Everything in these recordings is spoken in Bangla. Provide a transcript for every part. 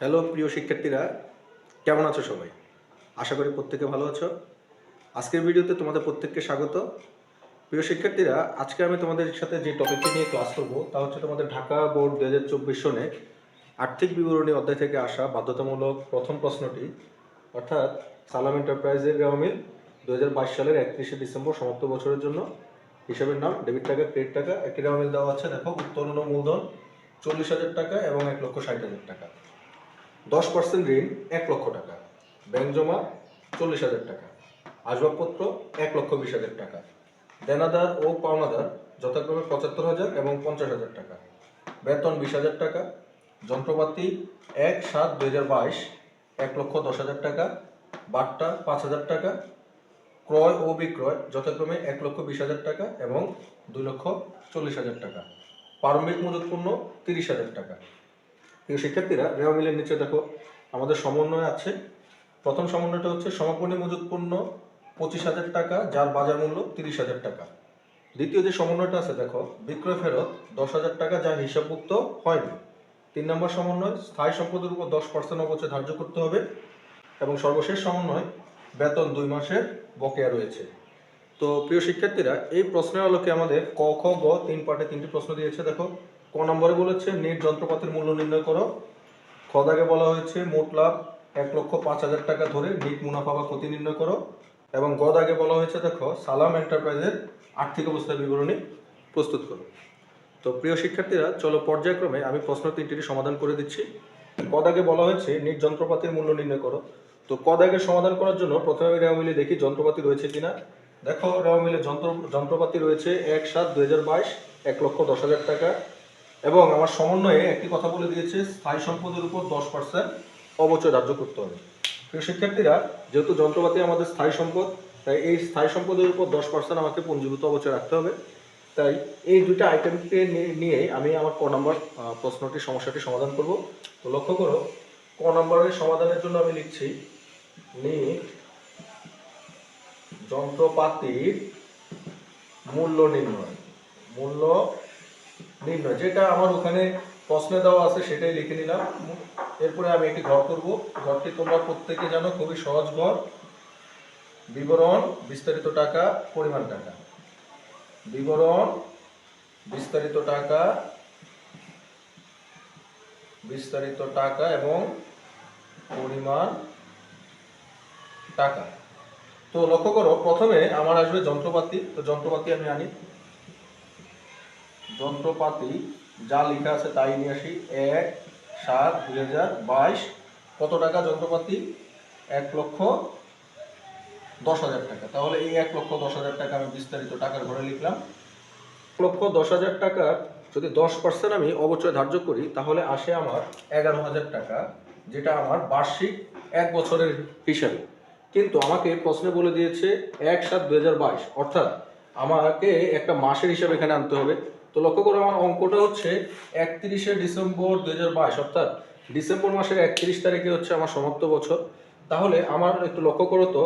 হ্যালো প্রিয় শিক্ষার্থীরা। কেমন আছো সবাই? আশা করি প্রত্যেকে ভালো আছো। আজকের ভিডিওতে তোমাদের প্রত্যেককে স্বাগত। প্রিয় শিক্ষার্থীরা, আজকে আমি তোমাদের সাথে যে টপিকটি নিয়ে ক্লাস করব, তা হচ্ছে তোমাদের ঢাকা বোর্ড দু হাজার চব্বিশ সনে আর্থিক বিবরণী অধ্যায় থেকে আসা বাধ্যতামূলক প্রথম প্রশ্নটি, অর্থাৎ সালাম এন্টারপ্রাইজের গ্রামীণ দু হাজার বাইশ সালের একত্রিশে ডিসেম্বর সমাপ্ত বছরের জন্য। হিসাবের নাম ডেবিট টাকা ক্রেডিট টাকা, একটি গ্রামীণ দেওয়া আছে। দেখো উত্তোলন ও মূলধন, চল্লিশ হাজার টাকা এবং এক লক্ষ ষাট হাজার টাকা। দশ পার্সেন্ট ঋণ এক লক্ষ টাকা। ব্যাংক জমা চল্লিশ হাজার টাকা। আসবাবপত্র এক লক্ষ বিশ হাজার টাকা। দেনাদার ও পাওনাদার যথাক্রমে পঁচাত্তর হাজার এবং পঞ্চাশ হাজার টাকা। বেতন বিশ হাজার টাকা। যন্ত্রপাতি এক সাত দুই হাজার বাইশ, এক লক্ষ দশ হাজার টাকা। বাট্টা পাঁচ হাজার টাকা। ক্রয় ও বিক্রয় যথাক্রমে এক লক্ষ বিশ হাজার টাকা এবং দুই লক্ষ চল্লিশ হাজার টাকা। প্রারম্ভিক মজুত পণ্য তিরিশ হাজার টাকা। প্রিয় শিক্ষার্থীরা, রেওয়া মিলের নিচে দেখো, আমাদের সমন্বয় আছে। প্রথম সমন্বয়টা হচ্ছে সমাপনী মজুত পণ্য পঁচিশ হাজার টাকা, যার বাজার মূল্য তিরিশ হাজার টাকা। দ্বিতীয় যে সমন্বয়টা আছে, দেখো, বিক্রয় ফেরত দশ হাজার টাকা, যা হিসাবভুক্ত হয়নি। তিন নম্বর সমন্বয়, স্থায়ী সম্পদের উপর দশ পার্সেন্ট অবচয় ধার্য করতে হবে এবং সর্বশেষ সমন্বয়, বেতন দুই মাসের বকেয়া রয়েছে। তো প্রিয় শিক্ষার্থীরা, এই প্রশ্নের আলোকে আমাদের ক, খ, গ তিন পার্টে তিনটি প্রশ্ন দিয়েছে, দেখো। ক নম্বরে বলেছে নেট যন্ত্রপাতির মূল্য নির্ণয় করো। খ দাগে বলা হয়েছে মোট লাভ এক লক্ষ পাঁচ হাজার টাকা ধরে নিট মুনাফা বা ক্ষতি নির্ণয় করো। এবং গ দাগে বলা হয়েছে, দেখো, সালাম এন্টারপ্রাইজের আর্থিক অবস্থার বিবরণী প্রস্তুত করো। তো প্রিয় শিক্ষার্থীরা, চলো পর্যায়ক্রমে আমি প্রশ্ন তিনটির সমাধান করে দিচ্ছি। কদাগে বলা হয়েছে নিট যন্ত্রপাতির মূল্য নির্ণয় করো। তো কদাগে সমাধান করার জন্য প্রথমে আমি রেওয়া মিলে দেখি যন্ত্রপাতি রয়েছে কিনা। দেখো রেওয়া মিলে যন্ত্র যন্ত্রপাতি রয়েছে এক সাত দুই হাজার বাইশ, এক লক্ষ দশ হাজার টাকা। এবং আমার সমন্বয়ে একটি কথা বলে দিয়েছে, স্থায়ী সম্পদের উপর দশ পার্সেন্ট অবচয় ধার্য করতে হবে। শিক্ষার্থীরা, যেহেতু যন্ত্রপাতি আমাদের স্থায়ী সম্পদ, তাই এই স্থায়ী সম্পদের উপর দশ পার্সেন্ট আমাকে পুঞ্জীভূত অবচয় রাখতে হবে। তাই এই দুইটা আইটেমকে নিয়ে আমি আমার ক নম্বর প্রশ্নটি, সমস্যাটি সমাধান করব। তো লক্ষ্য করো, ক নম্বরের সমাধানের জন্য আমি লিখছি নি যন্ত্রপাতির মূল্য নির্ণয়। মূল্য নির্ণয় যেটা আমার ওখানে প্রশ্নে দেওয়া আছে সেটাই লিখে নিলাম। এরপরে আমি একটি ঘর করব। ঘরটি তোমরা প্রত্যেকে জানো, খুবই সহজ ঘর। বিবরণ, বিস্তারিত টাকা, পরিমাণ টাকা। বিবরণ, বিস্তারিত টাকা বিস্তারিত টাকা এবং পরিমাণ টাকা। তো লক্ষ্য করো, প্রথমে আমার আসবে যন্ত্রপাতি। তো যন্ত্রপাতি আমি আনি। যন্ত্রপাতি যা লেখা আছে তাই নিয়ে আসি। এক সাত দুই হাজার বাইশ। কত টাকা যন্ত্রপাতি? এক লক্ষ দশ হাজার টাকা। তাহলে এই এক লক্ষ দশ হাজার টাকা আমি বিস্তারিত টাকার ঘরে লিখলাম। এক লক্ষ দশ হাজার টাকা যদি দশ পার্সেন্ট আমি অবচয় ধার্য করি, তাহলে আসে আমার এগারো হাজার টাকা, যেটা আমার বার্ষিক এক বছরের হিসাবে। কিন্তু আমাকে প্রশ্নে বলে দিয়েছে এক সাত দু অর্থাৎ আমাকে একটা মাসের হিসাবে এখানে আনতে হবে। তো লক্ষ্য করো, আমার অঙ্কটা হচ্ছে একত্রিশে ডিসেম্বর দুই হাজার বাইশ, অর্থাৎ ডিসেম্বর মাসের একত্রিশ তারিখে হচ্ছে আমার সমাপ্ত বছর। তাহলে আমার একটু লক্ষ্য করো তো,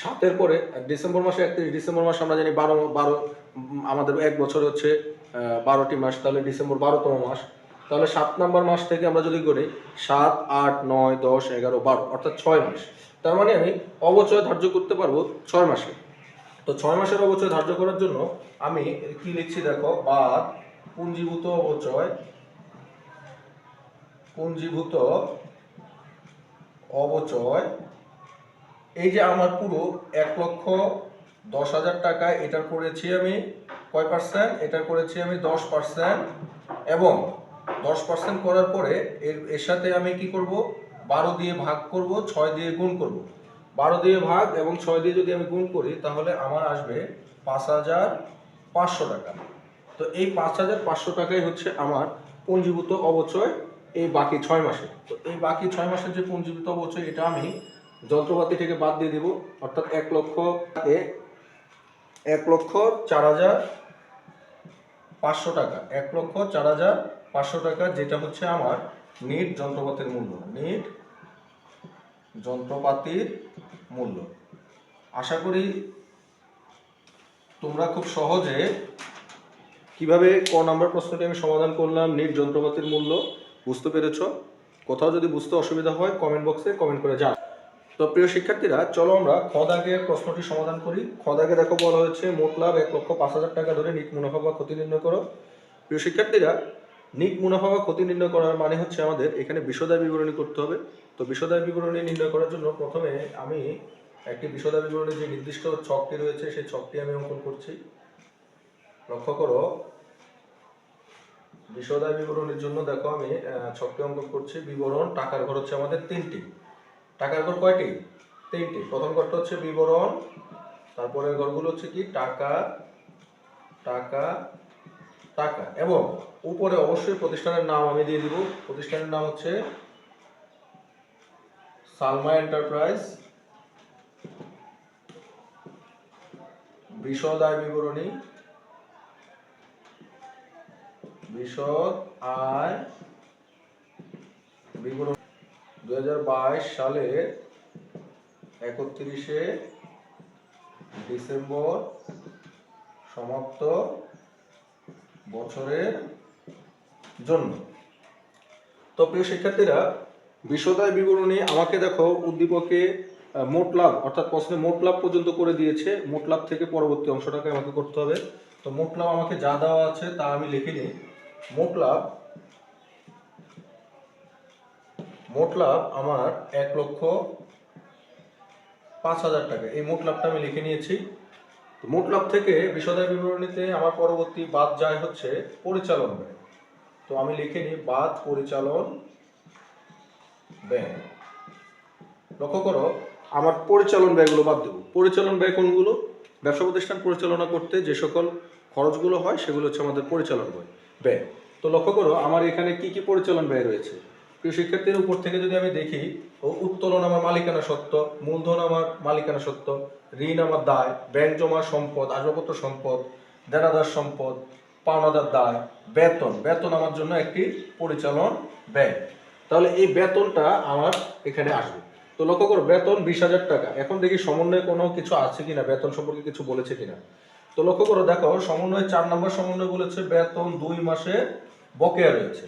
সাতের পরে ডিসেম্বর মাসে একত্রিশ, ডিসেম্বর মাসে আমরা জানি বারো বারো, আমাদের এক বছর হচ্ছে বারোটি মাস, তাহলে ডিসেম্বর বারোতম মাস। তাহলে সাত নাম্বার মাস থেকে আমরা যদি করি, সাত, আট, নয়, দশ, এগারো, বারো, অর্থাৎ ছয় মাস। তার মানে আমি অবচয় ধার্য করতে পারব ছয় মাসে। তো ছয় মাসের অবচয় ধার্য করার জন্য আমি কি লিখছি দেখো? বাদ, পুঞ্জীভূত অবচয় পুঞ্জীভূত অবচয় এই যে আমার পুরো এক লক্ষ দশ হাজার টাকা এটার করেছি আমি কয় পার্সেন্ট এটার করেছি আমি দশ পার্সেন্ট এবং দশ পার্সেন্ট করার পরে এর এর সাথে আমি কি করব? বারো দিয়ে ভাগ করব, ছয় দিয়ে গুণ করব। বারো দিয়ে ভাগ এবং ছয় দিয়ে যদি আমি গুণ করি, তাহলে আমার আসবে পাঁচ হাজার পাঁচশো টাকা। তো এই পাঁচ হাজার পাঁচশো টাকাই হচ্ছে আমার পুঞ্জীভূত অবচয় এই বাকি ছয় মাসে। তো এই বাকি ছয় মাসের যে পুঞ্জীভূত অবচয়, এটা আমি যন্ত্রপাতি থেকে বাদ দিয়ে দিব। অর্থাৎ এক লক্ষ এ, এক লক্ষ চার হাজার পাঁচশো টাকা। এক লক্ষ চার হাজার পাঁচশো টাকা, যেটা হচ্ছে আমার নিট যন্ত্রপাতির মূল্য। নিট যন্ত্রপাতির মূল্য। আশা করি তোমরা খুব সহজে কীভাবে ক নাম্বার প্রশ্নটি আমি সমাধান করলাম, নিট যন্ত্রপাতির মূল্য, বুঝতে পেরেছ? কোথাও যদি বুঝতে অসুবিধা হয় কমেন্ট বক্সে কমেন্ট করে যান তো প্রিয় শিক্ষার্থীরা, চলো আমরা খদাগের প্রশ্নটি সমাধান করি। খদাগে দেখো বলা হয়েছে, মোট লাভ এক লক্ষ পাঁচ হাজার টাকা ধরে নিট মুনাফা বা ক্ষতি নির্ণয় করো। প্রিয় শিক্ষার্থীরা, নিট মুনাফা বা ক্ষতি নির্ণয় করার মানে হচ্ছে আমাদের এখানে বিশদায় বিবরণী করতে হবে। তো বিশদায় বিবরণী নির্ণয় করার জন্য প্রথমে আমি একটি বিশদায় বিবরণী যে নির্দিষ্ট ছকটি রয়েছে, সেই ছকটি আমি অঙ্কন করছি। লক্ষ্য করো বিশদায় বিবরণের জন্য দেখো আমি ছকটি অঙ্কন করছি। বিবরণ, টাকার ঘর হচ্ছে আমাদের তিনটি। টাকার ঘর কয়টি? তিনটি। প্রথম ঘরটা হচ্ছে বিবরণ, তারপরে ঘরগুলো হচ্ছে কি? টাকা টাকা টাকা। এবং উপরে অবশ্যই প্রতিষ্ঠানের নাম আমি দিয়ে দিব। প্রতিষ্ঠানের নাম হচ্ছে সালমা এন্টারপ্রাইজ বিশদ আয় বিবরণী? বিশদ আয় বিবরণ। দুই সালের একত্রিশে ডিসেম্বর সমাপ্ত বছরের জন্য। তো প্রিয় শিক্ষার্থীরা বিশদায় বিবরণী আমাকে দেখো উদ্দীপকে মোট লাভ, অর্থাৎ প্রশ্নে মোট লাভ পর্যন্ত করে দিয়েছে। মোট লাভ থেকে পরবর্তী অংশটাকে আমাকে করতে হবে। তো মোট লাভ আমাকে যা দেওয়া আছে তা আমি লিখে নিই। মোট লাভ মোট লাভ আমার এক লক্ষ পাঁচ হাজার টাকা। এই মোট লাভটা আমি লিখে নিয়েছি। তো মোট লাভ থেকে বিশদায় বিবরণীতে আমার পরবর্তী বাদ যায় হচ্ছে পরিচালন ব্যয়। তো আমি লিখে নিই বাদ পরিচালন ব্যয়। লক্ষ্য করো আমার পরিচালন ব্যয়গুলো বাদ দেবো। পরিচালন ব্যয় কোনগুলো? ব্যবসা প্রতিষ্ঠান পরিচালনা করতে যে সকল খরচগুলো হয়, সেগুলো হচ্ছে আমাদের পরিচালন ব্যয়। ব্যয়। তো লক্ষ্য করো, আমার এখানে কি কি পরিচালন ব্যয় রয়েছে? প্রিয় শিক্ষার্থীর উপর থেকে যদি আমি দেখি, ও উত্তোলন আমার মালিকানা সত্ত্ব, মূলধন আমার মালিকানা সত্ত্ব, ঋণ আমার দায়, ব্যাংক জমা সম্পদ, আসবাবপত্র সম্পদ, দেনাদার সম্পদ, পাওনাদার দায়, বেতন। বেতন আমার জন্য একটি পরিচালন ব্যয়। তাহলে এই বেতনটা আমার এখানে আসবে। তো লক্ষ্য করো, বেতন বিশ হাজার টাকা। এখন দেখি সমন্বয়ে কোনো কিছু আছে কিনা, বেতন সম্পর্কে কিছু বলেছে কিনা। তো লক্ষ্য করো, দেখো, সমন্বয় চার নম্বর সমন্বয় বলেছে বেতন দুই মাসে বকেয়া রয়েছে।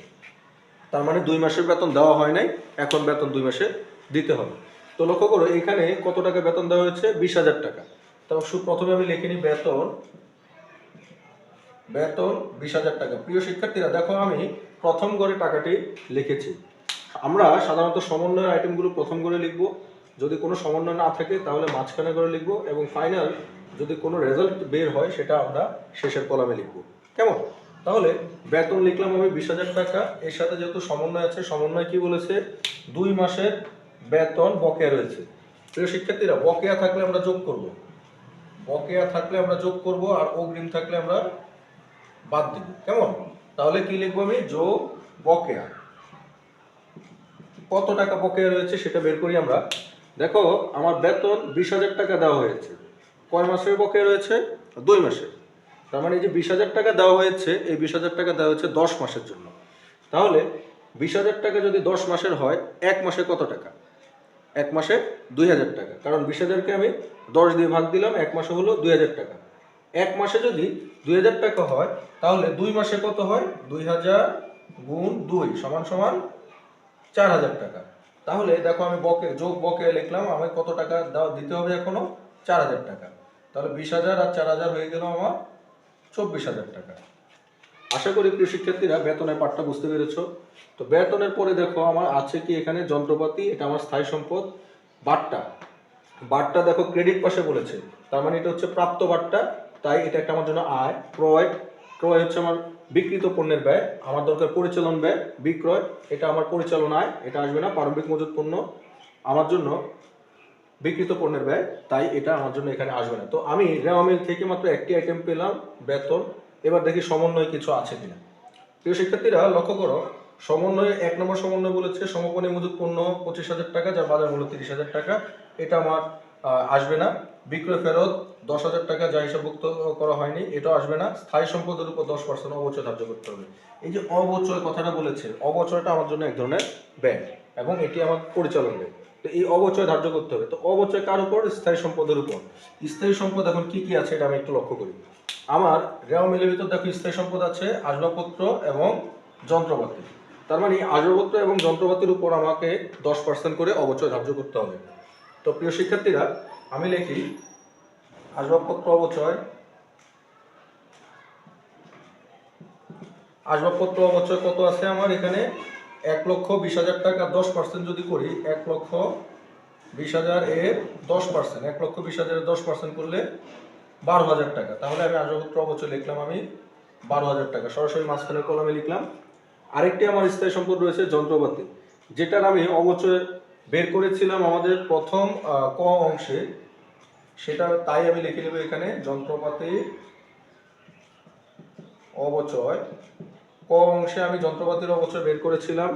তার মানে দুই মাসের বেতন দেওয়া হয় নাই, এখন বেতন দুই মাসে দিতে হবে। তো লক্ষ্য করো, এখানে কত টাকা বেতন দেওয়া হয়েছে? বিশ হাজার টাকা। তো প্রথমে আমি লিখে নিই, বেতন বেতন বিশ হাজার টাকা। প্রিয় শিক্ষার্থীরা, দেখো আমি প্রথম করে টাকাটি লিখেছি। আমরা সাধারণত সমন্বয়ের আইটেমগুলো প্রথম করে লিখব। যদি কোনো সমন্বয় না থাকে, তাহলে মাঝখানে করে লিখব এবং ফাইনাল যদি কোনো রেজাল্ট বের হয়, সেটা আমরা শেষের কলামে লিখব। কেমন? তাহলে বেতন লিখলাম আমি বিশ হাজার টাকা। এর সাথে যেহেতু সমন্বয় আছে, সমন্বয় কি বলেছে? দুই মাসের বেতন বকেয়া রয়েছে। প্রিয় শিক্ষার্থীরা, বকেয়া থাকলে আমরা যোগ করব। বকেয়া থাকলে আমরা যোগ করব আর অগ্রিম থাকলে আমরা বাদ দিব। কেমন? তাহলে কি লিখব আমি? যোগ বকেয়া। কত টাকা বকেয়া রয়েছে সেটা বের করি আমরা। দেখো, আমার বেতন বিশ হাজার টাকা দেওয়া হয়েছে। কয় মাসের বকেয়া রয়েছে? দুই মাসের। তার মানে এই যে বিশ হাজার টাকা দেওয়া হয়েছে, এই বিশ হাজার টাকা দেওয়া হয়েছে দশ মাসের জন্য। তাহলে বিশ হাজার টাকা যদি দশ মাসের হয়, এক মাসে কত টাকা? এক মাসে দুই হাজার টাকা। কারণ বিশ হাজারকে আমি দশ দিয়ে ভাগ দিলাম, এক মাসে হলো দুই হাজার টাকা। এক মাসে যদি দুই হাজার টাকা হয়, তাহলে দুই মাসে কত হয়? দুই হাজার গুণ দুই সমান সমান চার হাজার টাকা। তাহলে দেখো আমি বকে, যোগ বকে লিখলাম আমি কত টাকা দিতে হবে এখনও? চার হাজার টাকা। তাহলে বিশ হাজার আর চার হাজার হয়ে গেল আমার চব্বিশ হাজার টাকা। আশা করি প্রিয় শিক্ষার্থীরা বেতনের পাঠটা বুঝতে পেরেছ। তো বেতনের পরে দেখো আমার আছে কি এখানে যন্ত্রপাতি, এটা আমার স্থায়ী সম্পদ, বাট্টা। বাট্টা দেখো ক্রেডিট পাশে বলেছে। তার মানে এটা হচ্ছে প্রাপ্ত বাট্টা, তাই এটা একটা আমার জন্য আয়, ক্রয় ক্রয় হচ্ছে আমার বিক্রিত পণ্যের ব্যয়, আমার দরকার পরিচালন ব্যয়, বিক্রয়, এটা আমার পরিচালনায়, এটা আসবে না, প্রারম্ভিক মজুত পণ্য, আমার জন্য বিক্রিত পণ্যের ব্যয়, তাই এটা আমার জন্য এখানে আসবে না। তো আমি রেওয়া মিল থেকে মাত্র একটি আইটেম পেলাম, বেতন, এবার দেখি সমন্বয় কিছু আছে কিনা। প্রিয় শিক্ষার্থীরা, লক্ষ্য করো, সমন্বয়ে এক নম্বর সমন্বয় বলেছে সমপনী মজুত পণ্য পঁচিশ হাজার টাকা, যার বাজার মূল্য তিরিশ হাজার টাকা, এটা আমার আসবে না। বিক্রয় ফেরত দশ হাজার টাকা যা হিসাবভুক্ত করা হয়নি এটা আসবে না। স্থায়ী সম্পদের উপর দশ পার্সেন্ট অবচয় ধার্য করতে হবে। এই যে অবচয় কথাটা বলেছে অবচয়টা আমার জন্য এক ধরনের ব্যয় এবং এটি আমার পরিচালন ব্যয় তো এই অবচয় ধার্য করতে হবে। তো অবচয় কার উপর? স্থায়ী সম্পদের উপর। স্থায়ী সম্পদ এখন কি কি আছে এটা আমি একটু লক্ষ্য করি। আমার রেওয়া মিলের ভিতর দেখো স্থায়ী সম্পদ আছে, আসবাবপত্র এবং যন্ত্রপাতি। তার মানে আসবাবপত্র এবং যন্ত্রপাতির উপর আমাকে দশ পার্সেন্ট করে অবচয় ধার্য করতে হবে। তো প্রিয় শিক্ষার্থীরা, আমি লিখি, আসবাবপত্র অবচয় আসবাবপত্র অবচয় কত আছে আমার এখানে? এক লক্ষ বিশ হাজার টাকা, দশ পার্সেন্ট যদি করি, এক লক্ষ বিশ হাজার এর দশ পার্সেন্ট এক লক্ষ বিশ হাজারের দশ পার্সেন্ট করলে বারো হাজার টাকা। তাহলে আমি আসবাবপত্র অবচয় লিখলাম আমি বারো হাজার টাকা। সরাসরি মাঝখানের কলমে লিখলাম। আরেকটি আমার স্থায়ী সম্পদ রয়েছে যন্ত্রপাতি, যেটার আমি অবচয় বের করেছিলাম আমাদের প্রথম ক অংশে। সেটা তাই আমি লিখে নেব এখানে, যন্ত্রপাতি অবচয়। ক অংশে আমি যন্ত্রপাতির অবচয় বের করেছিলাম।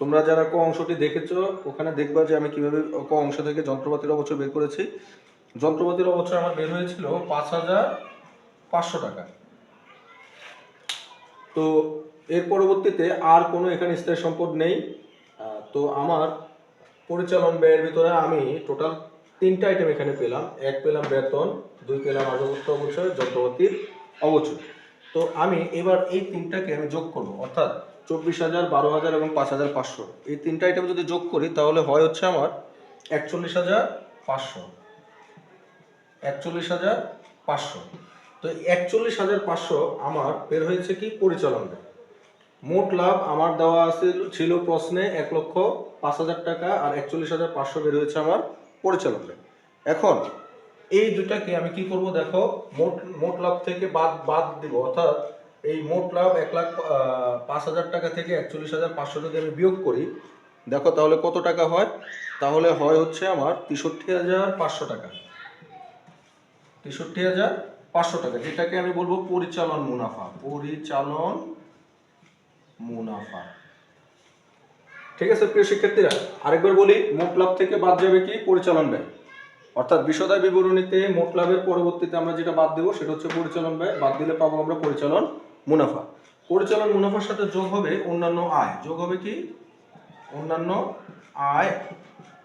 তোমরা যারা ক অংশটি দেখেছ, ওখানে দেখবা যে আমি কীভাবে ক অংশ থেকে যন্ত্রপাতির অবচয় বের করেছি। যন্ত্রপাতির অবচয় আমার বের হয়েছিল পাঁচ হাজার পাঁচশো টাকা। তো এর পরবর্তীতে আর কোনো এখানে স্থায়ী সম্পদ নেই। তো আমার পরিচালন ব্যয়ের ভিতরে আমি টোটাল তিনটা আইটেম এখানে পেলাম। এক পেলাম বেতন, দুই পেলাম আসবাবপত্র অবচয়, যন্ত্রপাতির অবচয়। তো আমি এবার এই তিনটাকে আমি যোগ করব, অর্থাৎ চব্বিশ হাজার, বারো হাজার এবং পাঁচ হাজার পাঁচশো। এই তিনটা আইটেম যদি যোগ করি, তাহলে হয় হচ্ছে আমার একচল্লিশ হাজার পাঁচশো। একচল্লিশ হাজার পাঁচশো। তো একচল্লিশ হাজার পাঁচশো আমার বের হয়েছে কি? পরিচালন মোট লাভ আমার দেওয়া ছিল প্রশ্নে এক লক্ষ পাঁচ হাজার টাকা আর একচল্লিশ হাজার পাঁচশো বের হয়েছে আমার পরিচালন ব্যয়। এখন এই দুটাকে আমি কি করব দেখো, মোট মোট লাভ থেকে বাদ বাদ দিব। অর্থাৎ এই মোট লাভ এক লাখ পাঁচ হাজার টাকা থেকে একচল্লিশ হাজার পাঁচশো যদি আমি বিয়োগ করি, দেখো তাহলে কত টাকা হয়? তাহলে হয় হচ্ছে আমার তেষট্টি হাজার পাঁচশো টাকা। তেষট্টি হাজার পাঁচশো টাকা, যেটাকে আমি বলব পরিচালন মুনাফা। পরিচালন মুনাফা। ঠিক আছে, প্রিয় শিক্ষার্থীরা, আরেকবার বলি, মোট লাভ থেকে বাদ যাবে কি? পরিচালন ব্যয়। অর্থাৎ বিশদায় বিবরণীতে মোট লাভের পরবর্তীতে আমরা যেটা বাদ দেবো, সেটা হচ্ছে পরিচালন ব্যয়। বাদ দিলে পাবো আমরা পরিচালন মুনাফা। পরিচালন মুনাফার সাথে যোগ হবে অন্যান্য আয়। যোগ হবে কি? অন্যান্য আয়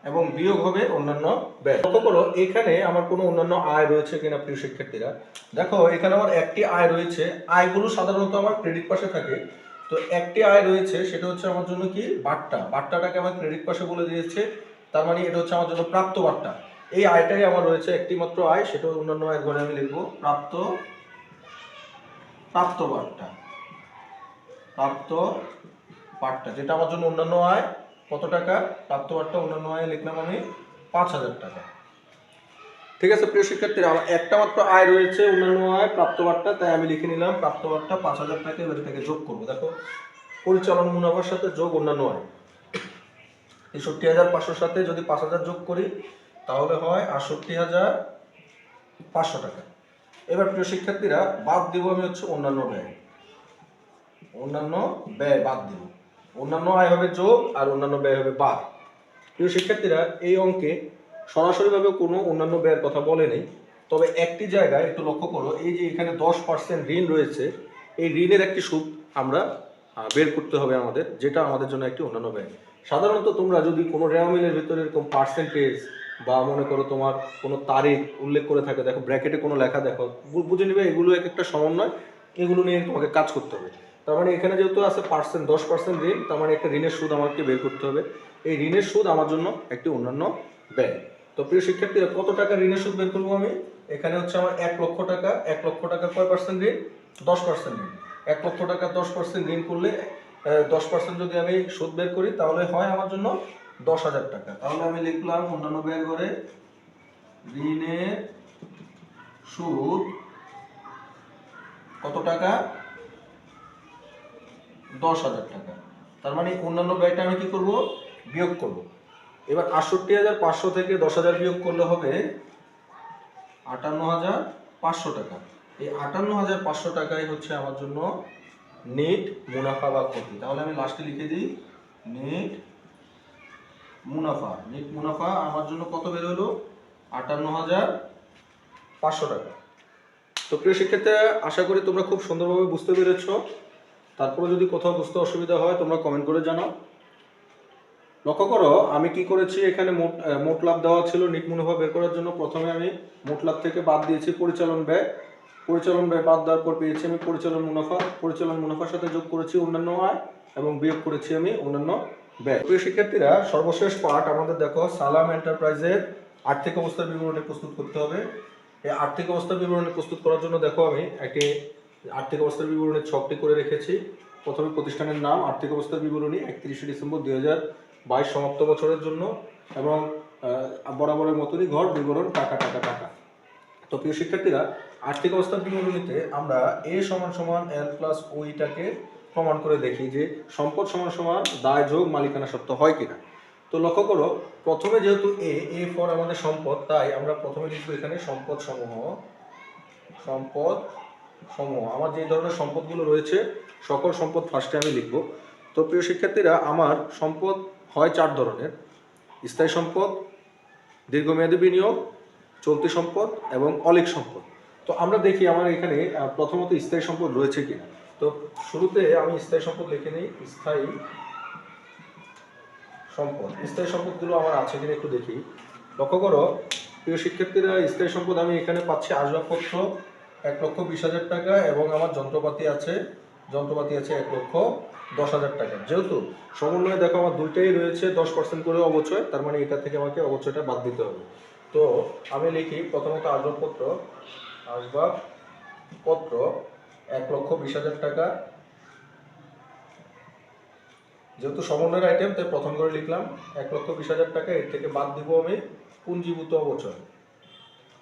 এবং বিয়োগ হবে অন্যান্য ব্যয়। লক্ষ্য করো, এখানে আমার কোনো অন্যান্য আয় রয়েছে কিনা, প্রিয় শিক্ষার্থীরা? দেখো, এখানে আমার একটি আয় রয়েছে। আয়গুলো সাধারণত আমার ক্রেডিট পাশে থাকে। তো একটি আয় রয়েছে, সেটা হচ্ছে আমার জন্য কি? বাট্টা। বাট্টাটাকে আমার ক্রেডিট পাশে বলে দিয়েছে, তার মানে এটা হচ্ছে আমার জন্য প্রাপ্ত বাট্টা। এই আয়টাই আমার রয়েছে একটি মাত্র আয়, সেটা অন্যান্য আয় ঘরে আমি লিখব, প্রাপ্ত প্রাপ্ত বাট্টা। প্রাপ্ত পাট্টা যেটা আমার জন্য অন্যান্য আয়, কত টাকা? প্রাপ্ত পাট্টা অন্যান্য আয় লিখলাম আমি পাঁচ হাজার টাকা। ঠিক আছে, প্রিয় শিক্ষার্থীরা আমার একটা মাত্র আয় রয়েছে, অন্যান্য আয় প্রাপ্ত বাট্টা তাই আমি লিখে নিলাম প্রাপ্ত বাট্টা পাঁচ হাজার টাকা, এবার এটাকে যোগ করব। দেখো, পরিচালন মুনাফার সাথে যোগ অন্যান্য আয়। তেষট্টি হাজার পাঁচশোর সাথে যদি পাঁচ হাজার যোগ করি, তাহলে হয় আটষট্টি হাজার পাঁচশো টাকা। এবার, প্রিয় শিক্ষার্থীরা, বাদ দিব আমি হচ্ছে অন্যান্য ব্যয়। অন্যান্য ব্যয় বাদ দিব। অন্যান্য আয় হবে যোগ, আর অন্যান্য ব্যয় হবে বাদ। প্রিয় শিক্ষার্থীরা, এই অঙ্কে সরাসরিভাবে কোনো অন্যান্য ব্যয়ের কথা বলে নেই। তবে একটি জায়গায় একটু লক্ষ্য করো, এই যে এখানে দশ পার্সেন্ট ঋণ রয়েছে, এই ঋণের একটি সুদ আমরা বের করতে হবে আমাদের, যেটা আমাদের জন্য একটি অন্যান্য ব্যয়। সাধারণত তোমরা যদি কোনো রেওয়ামিলের ভিতরে এরকম পার্সেন্টেজ বা মনে করো তোমার কোনো তারিখ উল্লেখ করে থাকে, দেখো ব্র্যাকেটে কোনো লেখা দেখো বুঝে নিবে এগুলো এক একটা সমন্বয়, এগুলো নিয়ে তোমাকে কাজ করতে হবে। তার মানে এখানে যেহেতু আছে পার্সেন্ট দশ পার্সেন্ট ঋণ, তার মানে একটা ঋণের সুদ আমাকে বের করতে হবে। এই ঋণের সুদ আমার জন্য একটি অন্যান্য ব্যয়। তো প্রিয় শিক্ষার্থীরা, কত টাকা ঋণের সুদ বের করব আমি? এখানে হচ্ছে আমার এক লক্ষ টাকা। এক লক্ষ টাকা কয় পার্সেন্ট ঋণ? দশ পার্সেন্ট ঋণ। এক লক্ষ টাকা দশ পার্সেন্ট ঋণ করলে দশ পার্সেন্ট যদি আমি সুদ বের করি, তাহলে হয় আমার জন্য দশ হাজার টাকা। তাহলে আমি লিখলাম অন্যান্য ব্যয় করে ঋণের সুদ কত টাকা? দশ হাজার টাকা। তার মানে অন্যান্য ব্যয়টা আমি কি করব? বিয়োগ করব। এবার আটষট্টি হাজার পাঁচশো থেকে দশ হাজার বিয়োগ করলে হবে আটান্ন হাজার পাঁচশো টাকা। এই আটান্ন হাজার পাঁচশো টাকাই হচ্ছে আমার জন্য নেট মুনাফা বা ক্ষতি। তাহলে আমি লাস্টে লিখে দিই, নেট মুনাফা। নেট মুনাফা আমার জন্য কত বের হলো? আটান্ন হাজার পাঁচশো টাকা। তো প্রিয় শিক্ষার্থীরা, আশা করি তোমরা খুব সুন্দরভাবে বুঝতে পেরেছ। তারপরে যদি কোথাও বুঝতে অসুবিধা হয়, তোমরা কমেন্ট করে জানাও। লক্ষ্য করো, আমি কি করেছি, এখানে মোট মোট লাভ দেওয়া ছিল নিট বের করার জন্য প্রথমে আমি মোট লাভ থেকে বাদ দিয়েছি পরিচালন ব্যয়। পরিচালন ব্যয় বাদ দেওয়ার পর পেয়েছি আমি পরিচালন মুনাফা। পরিচালন মুনাফার সাথে যোগ করেছি অন্যান্য আয় এবং বিয়োগ করেছি আমি অন্যান্য ব্যয়। প্রিয় শিক্ষার্থীরা, সর্বশেষ পার্ট আমাদের দেখো, সালাম এন্টারপ্রাইজের আর্থিক অবস্থার বিবরণী প্রস্তুত করতে হবে। এই আর্থিক অবস্থার বিবরণী প্রস্তুত করার জন্য দেখো, আমি একটি আর্থিক অবস্থার বিবরণীর ছকটি করে রেখেছি। প্রথমে প্রতিষ্ঠানের নাম, আর্থিক অবস্থার বিবরণী, একত্রিশে ডিসেম্বর দুই হাজার বাইশ সমাপ্ত বছরের জন্য এবং বরাবরের মতনই ঘর বিবরণ টাকা টাকা টাকা। তো প্রিয় শিক্ষার্থীরা, আর্থিক অবস্থার বিবরণীতে আমরা এ সমান সমান এল প্লাস ওইটাকে প্রমাণ করে দেখি যে সম্পদ সমান সমান দায়, যোগ, মালিকানা সত্ত্ব হয় কিনা। তো লক্ষ্য করো, প্রথমে যেহেতু এ এ ফর আমাদের সম্পদ, তাই আমরা প্রথমে লিখব এখানে সম্পদ সমূহ সম্পদ সমূহ। আমার যে ধরনের সম্পদগুলো রয়েছে, সকল সম্পদ ফার্স্টে আমি লিখব। তো প্রিয় শিক্ষার্থীরা, আমার সম্পদ হয় চার ধরনের। স্থায়ী সম্পদ, দীর্ঘমেয়াদী বিনিয়োগ, চলতি সম্পদ এবং অলিক সম্পদ। তো আমরা দেখি আমার এখানে প্রথমত স্থায়ী সম্পদ রয়েছে কিনা। তো শুরুতে আমি স্থায়ী সম্পদ লিখে নিই। স্থায়ী সম্পদ। স্থায়ী সম্পদগুলো আমার আছে কিনা একটু দেখি। লক্ষ্য করো, প্রিয় শিক্ষার্থীরা, স্থায়ী সম্পদ আমি এখানে পাচ্ছি আসবাবপত্র এক লক্ষ বিশ হাজার টাকা এবং আমার যন্ত্রপাতি আছে যন্ত্রপাতি আছে এক লক্ষ। দশ হাজার টাকা। যেহেতু সমন্বয়ে দেখো আমার দুইটাই রয়েছে দশ পার্সেন্ট করে অবচয়, তার মানে এটা থেকে আমাকে অবচয়টা বাদ দিতে হবে। তো আমি লিখি প্রথমত আসবাবপত্র আসবাবপত্র এক লক্ষ বিশ হাজার টাকা। যেহেতু সমন্বয়ের আইটেম তাই প্রথম করে লিখলাম, এক লক্ষ বিশ হাজার টাকা, এর থেকে বাদ দিব আমি পুঞ্জীভূত অবচয়।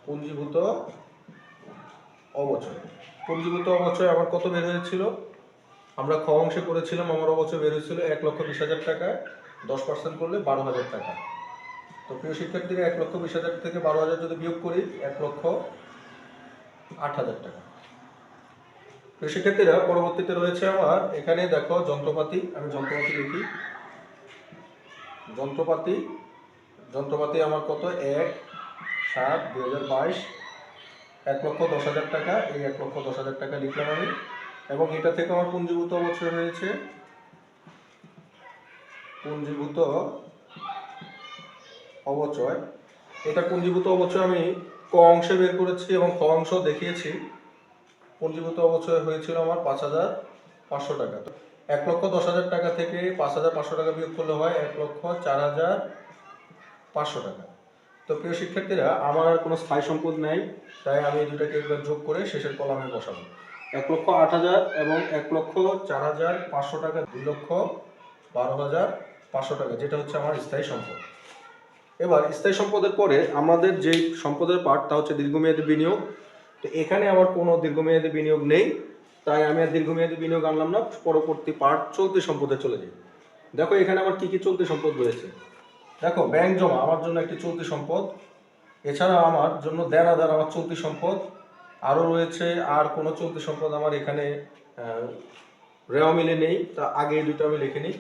পুঞ্জীভূত অবচয়। পুঞ্জীভূত অবচয় আমার কত বের হয়েছিল? আমরা খ অংশে করেছিলাম, আমার অবচয় বের হয়েছিল এক লক্ষ বিশ হাজার টাকা, দশ পার্সেন্ট করলে বারো হাজার টাকা। তো প্রিয় শিক্ষার্থীরা, এক লক্ষ বিশ হাজার থেকে বারো হাজার যদি বিয়োগ করি, এক লক্ষ আট হাজার টাকা। প্রিয় শিক্ষার্থীরা, পরবর্তীতে রয়েছে আমার, এখানে দেখো যন্ত্রপাতি, আমি যন্ত্রপাতি লিখি যন্ত্রপাতি যন্ত্রপাতি আমার কত? এক, সাত, দুই হাজার বাইশ। এক লক্ষ দশ হাজার টাকা, এই এক লক্ষ দশ হাজার টাকা লিখলাম আমি। এবং এটা থেকে আমার পুঞ্জীভূত অবচয় হয়েছে। পুঞ্জীভূত অবচয়। এটা পুঞ্জীভূত অবচয় আমি ক অংশে বের করেছি এবং খ অংশ দেখিয়েছি। পুঞ্জীভূত অবচয় হয়েছিল আমার পাঁচ হাজার পাঁচশো টাকা। তো এক লক্ষ দশ হাজার টাকা থেকে পাঁচ হাজার পাঁচশো টাকা বিয়োগ করলে হয় এক লক্ষ চার হাজার পাঁচশো টাকা। তো প্রিয় শিক্ষার্থীরা, আমার কোনো স্থায়ী সম্পদ নেই, তাই আমি এই দুটাকে একবার যোগ করে শেষের কলামে বসাবো। এক লক্ষ আট হাজার এবং এক লক্ষ চার হাজার পাঁচশো টাকা, দুই লক্ষ বারো হাজার পাঁচশো টাকা, যেটা হচ্ছে আমার স্থায়ী সম্পদ। এবার স্থায়ী সম্পদের পরে আমাদের যে সম্পদের পার্ট তা হচ্ছে দীর্ঘমেয়াদী বিনিয়োগ। তো এখানে আমার কোনো দীর্ঘমেয়াদী বিনিয়োগ নেই, তাই আমি আর দীর্ঘমেয়াদী বিনিয়োগ আনলাম না, পরবর্তী পার্ট চলতি সম্পদে চলে যাই। দেখো এখানে আমার কি কি চলতি সম্পদ রয়েছে। দেখো ব্যাংক জমা, আমার জন্য একটি চলতি সম্পদ। এছাড়া আমার জন্য দেনাদার আমার চলতি সম্পদ। আরও রয়েছে, আর কোনো চলতি সম্পদ আমার এখানে রেওয়া মিলে নেই, তা আগে এই দুটো আমি লিখে নিই।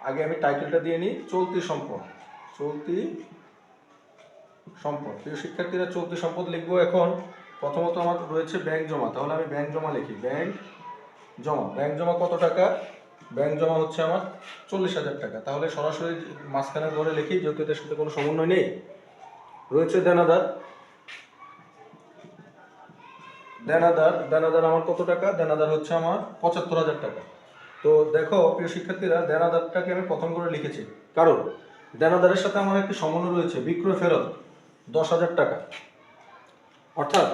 আগে আমি টাইটেলটা দিয়ে নিই, চলতি সম্পদ। চলতি সম্পদ। প্রিয় শিক্ষার্থীরা, চলতি সম্পদ লিখব এখন। প্রথমত আমার রয়েছে ব্যাংক জমা। তাহলে আমি ব্যাংক জমা লিখি। ব্যাংক জমা। ব্যাংক জমা কত টাকা? ব্যাংক জমা হচ্ছে আমার চল্লিশ হাজার টাকা। তাহলে সরাসরি মাঝখানে ধরে লিখি, যেহেতু এদের সাথে কোনো সমন্বয় নেই। রয়েছে দেনাদার। দেনাদার দেনাদার আমার কত টাকা? দেনাদার হচ্ছে আমার পঁচাত্তর হাজার টাকা। তো দেখো, প্রিয় শিক্ষার্থীরা, দেনাদারটাকে আমি প্রথম করে লিখেছি। কারণ দেনাদারের সাথে আমার একটি সমন্বয় রয়েছে, বিক্রয় ফেরত, দশ হাজার টাকা। অর্থাৎ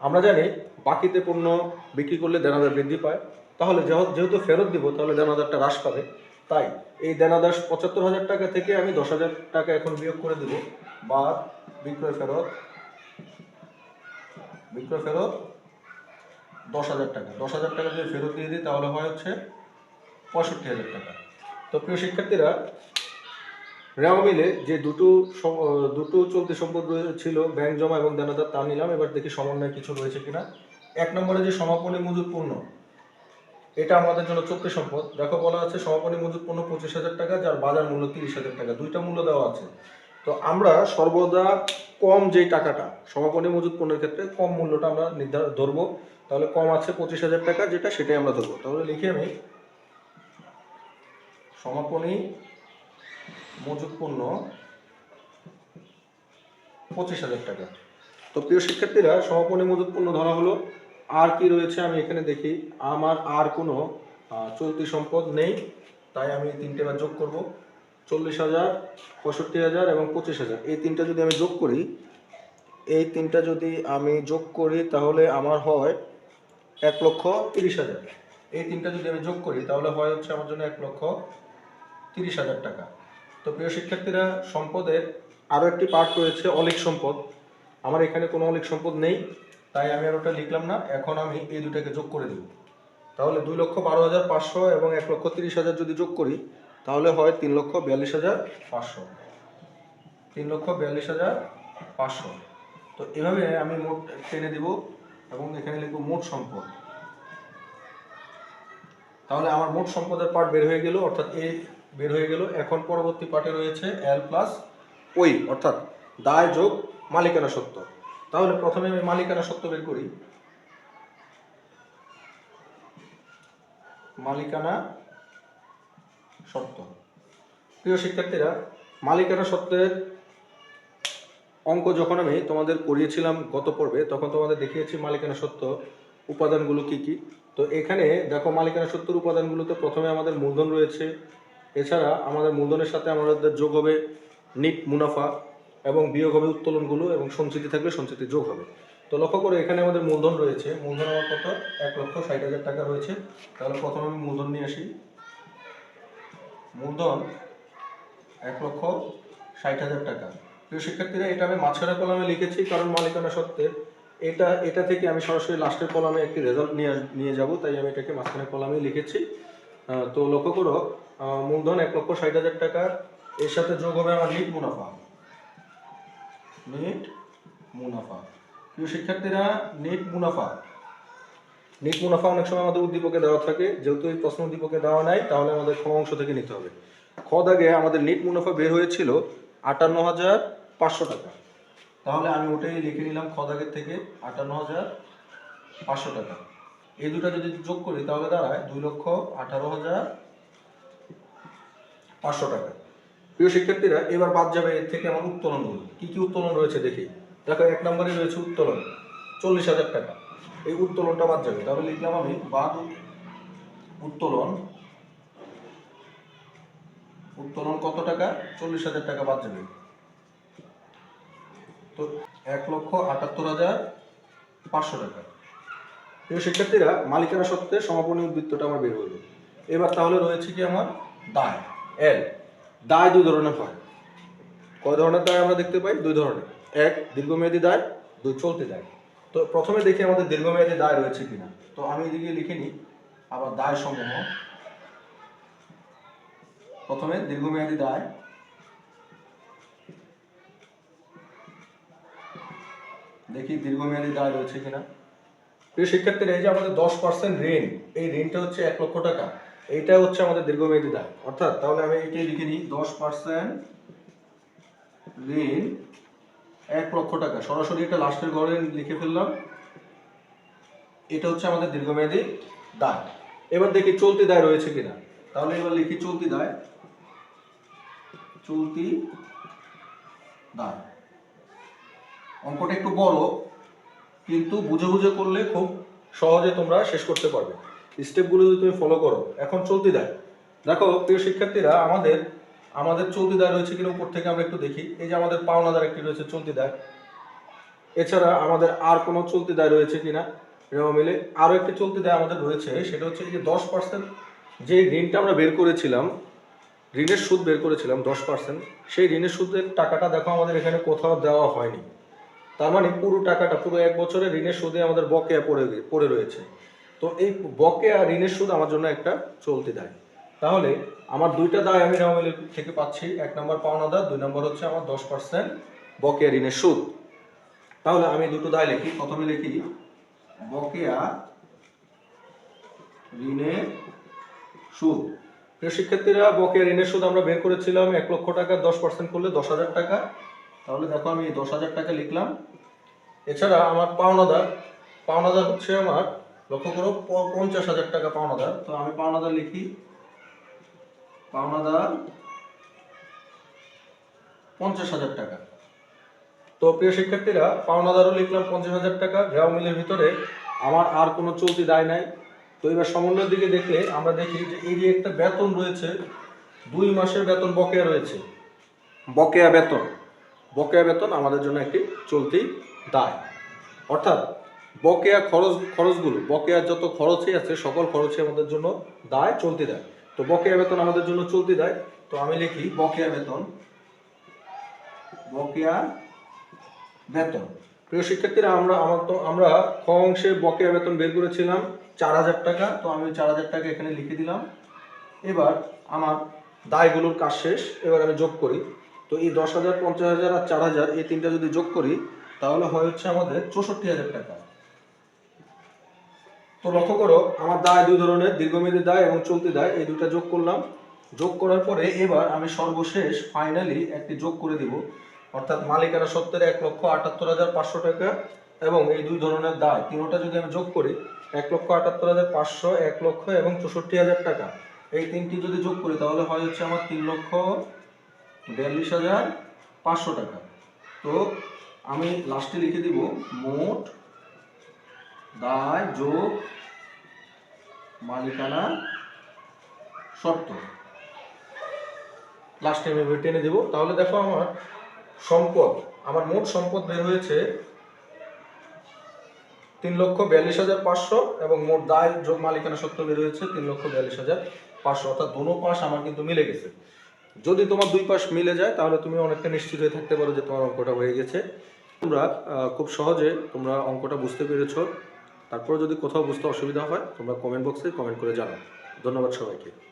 আমরা জানি, বাকিতে পণ্য বিক্রি করলে দেনাদার বৃদ্ধি পায়। তাহলে যেহেতু ফেরত দিব, তাহলে দেনাদারটা হ্রাস পাবে। তাই এই দেনাদার পঁচাত্তর হাজার টাকা থেকে আমি দশ হাজার টাকা এখন বিয়োগ করে দেব। বা বিক্রয় ফেরত বিক্রয় ফেরত দশ হাজার টাকা। দশ হাজার টাকা যদি ফেরত দিয়ে দিই, তাহলে হয় হচ্ছে পঁয়ষট্টি হাজার টাকা। তো প্রিয় শিক্ষার্থীরা রেওয়া মিলে যে দুটো দুটো চলতি সম্পদ ছিল, ব্যাংক জমা এবং দেনাদার, তা নিলাম। এবার দেখি সমন্বয় কিছু রয়েছে কিনা। এক নম্বরে যে সমাপনী মজুদ পণ্য, এটা আমাদের জন্য চলতি সম্পদ। দেখো বলা আছে, সমাপনী মজুদ পণ্য পঁচিশ হাজার টাকা, যার বাজার মূল্য তিরিশ হাজার টাকা। দুইটা মূল্য দেওয়া আছে। তো আমরা সর্বদা কম যেই টাকাটা, সমাপনী মজুদ পণ্যের ক্ষেত্রে কম মূল্যটা আমরা নির্ধারণ ধরবো। তাহলে কম আছে পঁচিশ হাজার টাকা, যেটা সেটাই আমরা ধরবো। তাহলে লিখে আমি সমাপনী মজুদ পণ্য পঁচিশ হাজার টাকা। তো তো প্রিয় শিক্ষার্থীরা, সমাপনী মজুত পণ্য ধরা হলো। আর কি রয়েছে আমি এখানে দেখি। আমার আর কোনো চলতি সম্পদ নেই, তাই আমি তিনটে বার যোগ করব। চল্লিশ হাজার, পঁয়ষট্টি হাজার এবং পঁচিশ হাজার। এই তিনটা যদি আমি যোগ করি, এই তিনটা যদি আমি যোগ করি, তাহলে আমার হয় এক লক্ষ তিরিশ হাজার। এই তিনটা যদি আমি যোগ করি, তাহলে হয় হচ্ছে আমার জন্য এক লক্ষ তিরিশ হাজার টাকা। তো প্রিয় শিক্ষার্থীরা, সম্পদের আরও একটি পার্ট রয়েছে, অলিক সম্পদ। আমার এখানে কোনো অলিক সম্পদ নেই, তাই আমি আর ওটা লিখলাম না। এখন আমি এই দুটাকে যোগ করে দেব। তাহলে দুই লক্ষ বারো হাজার পাঁচশো এবং এক লক্ষ তিরিশ হাজার যদি যোগ করি, তাহলে হয় তিন লক্ষ বিয়াল্লিশ হাজার পাঁচশো। তিন লক্ষ বিয়াল্লিশ হাজার পাঁচশো। তো এভাবে আমি মোট টেনে দিব। এবং এখানে লিখব মোট সম্পদ। তাহলে আমার মোট সম্পদের পার্ট বের হয়ে গেল, অর্থাৎ এ বের হয়ে গেল। এখন পরবর্তী পার্টে রয়েছে এল প্লাস ওই অর্থাৎ দায় যোগ মালিকানা সত্য। তাহলে প্রথমে আমি মালিকানা সত্য বের করি। মালিকানা সত্য। প্রিয় শিক্ষার্থীরা, মালিকানা সত্ত্বের অঙ্ক যখন আমি তোমাদের করিয়েছিলাম গত পর্বে, তখন তোমাদের দেখিয়েছি মালিকানা সত্য উপাদানগুলো কি কি। তো এখানে দেখো মালিকানা সত্যর উপাদানগুলোতে প্রথমে আমাদের মূলধন রয়েছে। এছাড়া আমাদের মূলধনের সাথে আমাদের যোগ হবে নিট মুনাফা এবং বিয়োগ হবে উত্তোলনগুলো এবং সঞ্চিতি থাকলে সঞ্চিতি যোগ হবে। তো লক্ষ্য করে, এখানে আমাদের মূলধন রয়েছে। মূলধন আমার কত? এক লক্ষ ষাট হাজার টাকা রয়েছে। তাহলে প্রথমে আমি মূলধন নিয়ে আসি। মূলধন এক লক্ষ ষাট হাজার টাকা। প্রিয় শিক্ষার্থীরা এটা আমি মাঝখানে কলামে লিখেছি, কারণ মালিকানা সত্ত্বের এটা এটা থেকে আমি সরাসরি লাস্টের কলামে একটি রেজাল্ট নিয়ে নিয়ে যাব, তাই আমি এটাকে মাঝখানে কলামে লিখেছি। তো লক্ষ্য করো মূলধন এক লক্ষ ষাট হাজার টাকা, এর সাথে যোগ হবে আমার নিট মুনাফা। নিট মুনাফা। প্রিয় শিক্ষার্থীরা নিট মুনাফা। নিট মুনাফা অনেক সময় আমাদের উদ্দীপকে দেওয়া থাকে, যেহেতু এই প্রশ্ন উদ্দীপকে দেওয়া নাই, তাহলে আমাদের খ অংশ থেকে নিতে হবে। খ দাগে আমাদের নিট মুনাফা বের হয়েছিল আটান্ন হাজার পাঁচশো টাকা। তাহলে আমি ওটাই লিখে নিলাম খ দাগের থেকে আটান্ন হাজার পাঁচশো টাকা। এই দুটা যদি যোগ করি, তাহলে দাঁড়ায় দুই লক্ষ আঠারো হাজার পাঁচশো টাকা। প্রিয় শিক্ষার্থীরা, এবার বাদ যাবে এর থেকে আমার উত্তোলনগুলো কি কি উত্তোলন রয়েছে দেখি। দেখো, এক নম্বরে রয়েছে উত্তোলন, চল্লিশ হাজার টাকা। এই উত্তোলনটা বাদ যাবে। তাহলে লিখলাম আমি বাদ উত্তোলন। উত্তোলন কত টাকা? চল্লিশ হাজার টাকা বাদ যাবে। তো এক লক্ষ আটাত্তর হাজার পাঁচশো টাকা। প্রিয় শিক্ষার্থীরা, মালিকানা সত্ত্বে সমাপনী উদ্বৃত্তটা আমার বের হলো এবার তাহলে রয়েছে কি আমার দায়? এল দায় দুই ধরনের হয়। কয় ধরনের দায় আমরা দেখতে পাই? দুই ধরনের। এক, দীর্ঘমেয়াদী দায়, দুই চলতি দায়। তো প্রথমে দেখি আমাদের দীর্ঘমেয়াদী দায় রয়েছে কিনা। তো আমি এদিকে লিখে নিই, আবার দায় সমূহ। প্রথমে দীর্ঘমেয়াদী দায় দেখি দীর্ঘমেয়াদী দায় রয়েছে কিনা। প্রিয় শিক্ষার্থীরা এই যে আমাদের দশ পার্সেন্ট ঋণ এই ঋণটা হচ্ছে এক লক্ষ টাকা। এইটা হচ্ছে আমাদের দীর্ঘমেয়াদী দায়। অর্থাৎ তাহলে আমি এটাই লিখে নিই দশ পার্সেন্ট ঋণ এক লক্ষ টাকা। সরাসরি এটা লাস্টের ঘরে লিখে ফেললাম। এটা হচ্ছে আমাদের দীর্ঘমেয়াদী দায়। এবার দেখি চলতি দায় রয়েছে কিনা। তাহলে এবার লিখি চলতি দায়। চলতি দায়। অঙ্কটা একটু বড়, কিন্তু বুঝে বুঝে করলে খুব সহজে তোমরা শেষ করতে পারবে। স্টেপগুলো যদি তুমি ফলো করো, এখন চলতি দায়। দেখো, প্রিয় শিক্ষার্থীরা, আমাদের আমাদের চলতি দায় রয়েছে কিনা উপর থেকে আমরা একটু দেখি। এই যে আমাদের পাওনাদার একটি রয়েছে চলতি দায়। এছাড়া আমাদের আর কোনো চলতি দায় রয়েছে কিনা এরকম মিলে আরও একটি চলতি দায় আমাদের রয়েছে, সেটা হচ্ছে যে দশ পার্সেন্ট যে ঋণটা আমরা বের করেছিলাম, ঋণের সুদ বের করেছিলাম দশ পার্সেন্ট সেই ঋণের সুদের টাকাটা দেখো আমাদের এখানে কোথাও দেওয়া হয়নি। তার মানে পুরো টাকাটা, পুরো এক বছরে ঋণের সুদে আমাদের বকেয়া পড়ে পড়ে রয়েছে। তো এই বকেয়া ঋণের সুদ আমার জন্য একটা চলতি দায়। তাহলে আমার দুইটা দায় আমি রেওয়ামিল থেকে পাচ্ছি। এক নম্বর পাওনা দায়, দুই নম্বর হচ্ছে আমার দশ পার্সেন্ট বকেয়া ঋণের সুদ। তাহলে আমি দুটো দায় লিখি। প্রথমে লিখি, বকেয়া ঋণের সুদ। প্রিয় শিক্ষার্থীরা, বকেয়া ঋণের সুদ আমরা বের করেছিলাম এক লক্ষ টাকা, দশ পার্সেন্ট করলে দশ হাজার টাকা। তাহলে দেখো আমি দশ হাজার টাকা লিখলাম। এছাড়া আমার পাওনাদার পাওনাদার হচ্ছে আমার, লক্ষ্য করো পঞ্চাশ হাজার টাকা পাওনাদার। তো আমি পাওনাদার লিখি। পাওনাদার পঞ্চাশ হাজার টাকা। তো প্রিয় শিক্ষার্থীরা, পাওনাদারও লিখলাম পঞ্চাশ হাজার টাকা। গ্রাম মিলের ভিতরে আমার আর কোনো চলতি দায় নাই। তো এবার সমন্বয়ের দিকে দেখলে আমরা দেখি যে এই যে একটা বেতন রয়েছে, দুই মাসের বেতন বকেয়া রয়েছে। বকেয়া বেতন। বকেয়া বেতন আমাদের জন্য একটি চলতি দায়। অর্থাৎ বকেয়া খরচ, খরচগুলো বকেয়া যত খরচই আছে, সকল খরচই আমাদের জন্য দায়, চলতি দায়। তো বকেয়া বেতন আমাদের জন্য চলতি দায়। তো আমি লিখি বকেয়া বেতন বকেয়া বেতন। প্রিয় শিক্ষার্থীরা, আমরা, আমার তো, আমরা খ অংশে বকেয়া বেতন বের করেছিলাম চার হাজার টাকা। তো আমি চার হাজার টাকা এখানে লিখে দিলাম। এবার আমার দায়গুলোর কাজ শেষ। এবার আমি যোগ করি। তো এই দশ হাজার, পঞ্চাশ হাজার আর চার হাজার এই তিনটা যদি যোগ করি, তাহলে হয় হচ্ছে আমাদের চৌষট্টি হাজার টাকা। তো লক্ষ্য করো, আমার দায় দুই ধরনের, দীর্ঘমেয়াদী দায় এবং চলতি দায়, এই দুটা যোগ করলাম। যোগ করার পরে এবার আমি সর্বশেষ ফাইনালি একটি যোগ করে দিব। অর্থাৎ মালিকানা সত্ত্বের এক লক্ষ আটাত্তর হাজার পাঁচশো টাকা এবং এই দুই ধরনের দায়, তিনোটা যদি আমি যোগ করি, এক লক্ষ আটাত্তর হাজার পাঁচশো, এক লক্ষ এবং চৌষট্টি হাজার টাকা। এই তিনটি যদি যোগ করি, তাহলে হয় হচ্ছে আমার তিন লক্ষ বিয়াল্লিশ হাজার পাঁচশো টাকা। তো আমি লাস্টে লিখে দিব মোট দায় যোগ মালিকানা শর্ত লাস্টে আমি এভাবে টেনে দেবো। তাহলে দেখো আমার সম্পদ, আমার মোট সম্পদ বের হয়েছে তিন লক্ষ বিয়াল্লিশ হাজার পাঁচশো এবং মোট দায় যোগ মালিকানা সত্ত্ব বের হয়েছে তিন লক্ষ বিয়াল্লিশ হাজার পাঁচশো। অর্থাৎ দোনো পাশ আমার কিন্তু মিলে গেছে। যদি তোমার দুই পাশ মিলে যায়, তাহলে তুমি অনেকটা নিশ্চিত হয়ে থাকতে পারো যে তোমার অঙ্কটা হয়ে গেছে। তোমরা খুব সহজে তোমরা অঙ্কটা বুঝতে পেরেছ। তারপরে যদি কোথাও বুঝতে অসুবিধা হয়, তোমরা কমেন্ট বক্সে কমেন্ট করে জানাও। ধন্যবাদ সবাইকে।